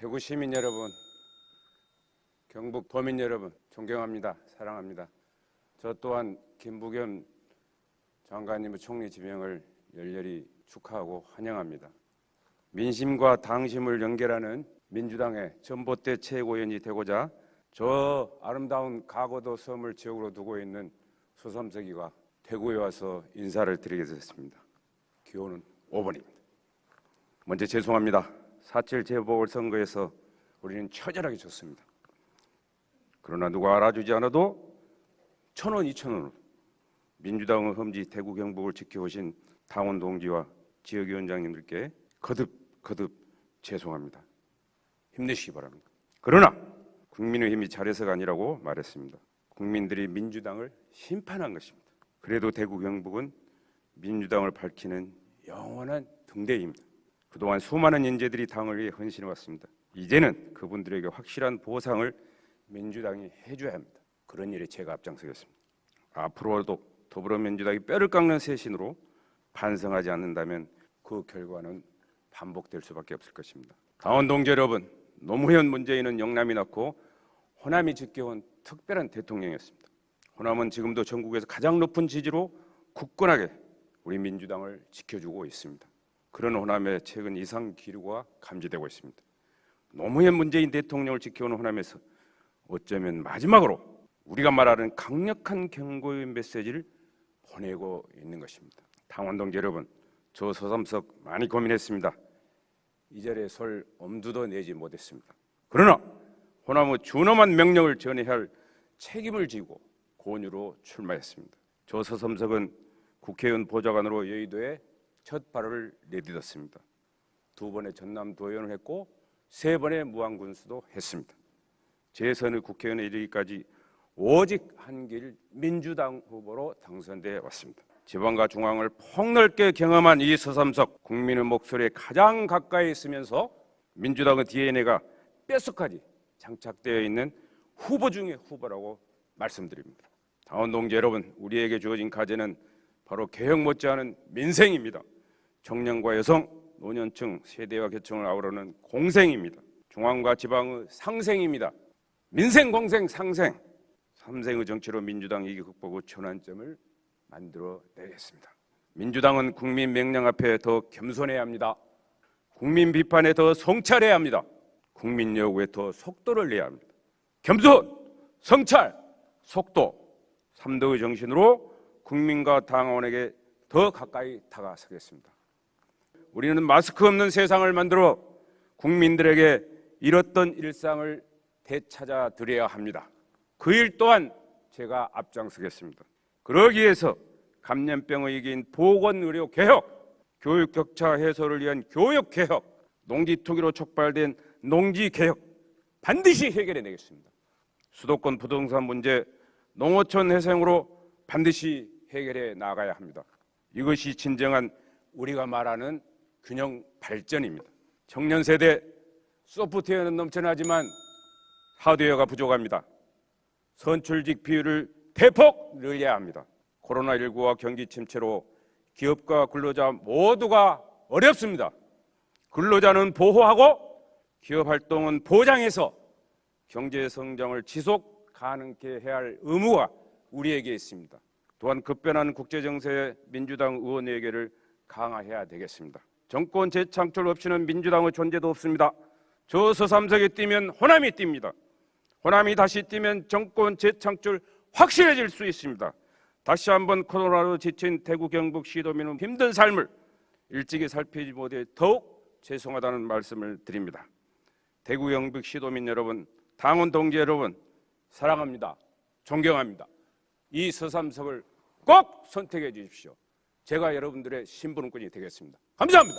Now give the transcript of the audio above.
대구 시민 여러분, 경북 도민 여러분, 존경합니다. 사랑합니다. 저 또한 김부겸 장관님의 총리 지명을 열렬히 축하하고 환영합니다. 민심과 당심을 연결하는 민주당의 전봇대 최고위원이 되고자 저 아름다운 가고도 섬을 지역으로 두고 있는 소삼석이가 대구에 와서 인사를 드리게 됐습니다. 기호는 5번입니다. 먼저 죄송합니다. 4.7 재보궐선거에서 우리는 처절하게 졌습니다. 그러나 누가 알아주지 않아도 천 원, 이천 원으로 민주당의 험지 대구 경북을 지켜오신 당원 동지와 지역위원장님들께 거듭 거듭 죄송합니다. 힘내시기 바랍니다. 그러나 국민의힘이 잘해서가 아니라고 말했습니다. 국민들이 민주당을 심판한 것입니다. 그래도 대구 경북은 민주당을 밝히는 영원한 등대입니다. 그동안 수많은 인재들이 당을 위해 헌신해 왔습니다. 이제는 그분들에게 확실한 보상을 민주당이 해줘야 합니다. 그런 일에 제가 앞장서겠습니다. 앞으로도 더불어민주당이 뼈를 깎는 쇄신으로 반성하지 않는다면 그 결과는 반복될 수밖에 없을 것입니다. 당원 동지 여러분, 노무현 문재인은 영남이 낳고 호남이 지켜온 특별한 대통령이었습니다. 호남은 지금도 전국에서 가장 높은 지지로 굳건하게 우리 민주당을 지켜주고 있습니다. 그런 호남의 최근 이상 기류가 감지되고 있습니다. 노무현 문재인 대통령을 지켜오는 호남에서 어쩌면 마지막으로 우리가 말하는 강력한 경고의 메시지를 보내고 있는 것입니다. 당원 동지 여러분, 저 서삼석 많이 고민했습니다. 이 자리에 설 엄두도 내지 못했습니다. 그러나 호남의 준엄한 명령을 전해야 할 책임을 지고 고언으로 출마했습니다. 저 서삼석은 국회의원 보좌관으로 여의도에 첫 발을 내딛었습니다. 두 번의 전남 도의원을 했고 세 번의 무안군수도 했습니다. 재선의 국회의원에 이르기까지 오직 한길 민주당 후보로 당선돼 왔습니다. 지방과 중앙을 폭넓게 경험한 이 서삼석 국민의 목소리에 가장 가까이 있으면서 민주당의 DNA가 뼛속까지 장착되어 있는 후보 중의 후보라고 말씀드립니다. 당원 동지 여러분, 우리에게 주어진 과제는 바로 개혁 못지않은 민생입니다. 청년과 여성, 노년층, 세대와 계층을 아우르는 공생입니다. 중앙과 지방의 상생입니다. 민생, 공생, 상생, 삼생의 정치로 민주당 이기 극복의 전환점을 만들어 내겠습니다. 민주당은 국민 명령 앞에 더 겸손해야 합니다. 국민 비판에 더 성찰해야 합니다. 국민 요구에 더 속도를 내야 합니다. 겸손, 성찰, 속도, 삼도의 정신으로 국민과 당원에게 더 가까이 다가서겠습니다. 우리는 마스크 없는 세상을 만들어 국민들에게 잃었던 일상을 되찾아 드려야 합니다. 그 일 또한 제가 앞장서겠습니다. 그러기 위해서 감염병의 이긴 보건의료 개혁, 교육 격차 해소를 위한 교육 개혁, 농지 투기로 촉발된 농지 개혁 반드시 해결해 내겠습니다. 수도권 부동산 문제, 농어촌 회생으로 반드시 해결해 나가야 합니다. 이것이 진정한 우리가 말하는 균형 발전입니다. 청년 세대 소프트웨어는 넘쳐나지만 하드웨어가 부족합니다. 선출직 비율을 대폭 늘려야 합니다. 코로나19와 경기 침체로 기업과 근로자 모두가 어렵습니다. 근로자는 보호하고 기업 활동은 보장해서 경제 성장을 지속 가능케 해야 할 의무가 우리에게 있습니다. 또한 급변하는 국제 정세에 민주당 의원에게를 강화해야 되겠습니다. 정권 재창출 없이는 민주당의 존재도 없습니다. 저 서삼석에 뛰면 호남이 뜁니다. 호남이 다시 뛰면 정권 재창출 확실해질 수 있습니다. 다시 한번 코로나로 지친 대구 경북 시도민은 힘든 삶을 일찍이 살피지 못해 더욱 죄송하다는 말씀을 드립니다. 대구 경북 시도민 여러분, 당원 동지 여러분, 사랑합니다. 존경합니다. 이 서삼석을 꼭 선택해 주십시오. 제가 여러분들의 신분권이 되겠습니다. 감사합니다.